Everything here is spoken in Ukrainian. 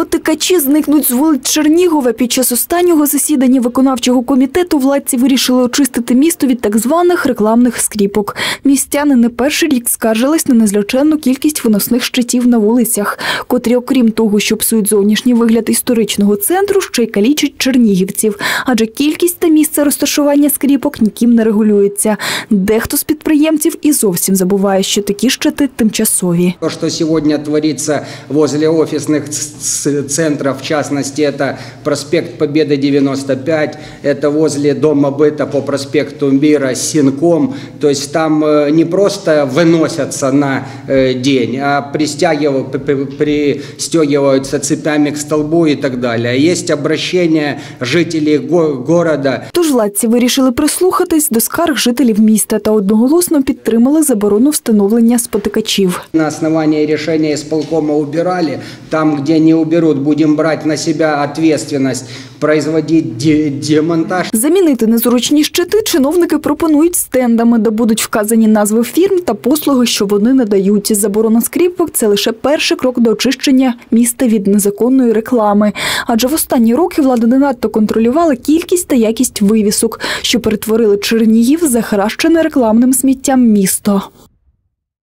По Спотикачі зникнуть з вулиць Чернігова. Під час останнього засідання виконавчого комітету владці вирішили очистити місто від так званих рекламних скріпок. Містяни не перший рік скаржились на незліченну кількість виносних щитів на вулицях, котрі, окрім того, що псують зовнішній вигляд історичного центру, ще й калічать чернігівців. Адже кількість та місце розташування скріпок ніким не регулюється. Дехто з підприємців і зовсім забуває, що такі щити тимчасові. То, что сегодня творится возле офисных ц- ц- центров, в частности, это проспект Победы 95, это возле Дома быта по проспекту Мира Синком. То есть там э, не просто выносятся на э, день, а пристегиваются цепями к столбу и так далее. Есть обращение жителей го- города Владці вирішили прислухатись до скарг жителів міста та одноголосно підтримали заборону встановлення спотикачів. На основании решения исполкома убирали. Там, где не уберут, будем брать на себя ответственность, производить де- демонтаж. Замінити незручні щити чиновники пропонують стендами, де будуть вказані назви фірм та послуги, що вони надають. Заборона скріпок – це лише перший крок до очищення міста від незаконної реклами. Адже в останні роки влада не надто контролювала кількість та якість вивісок, що перетворили Чернігів за захаращене рекламним сміттям місто.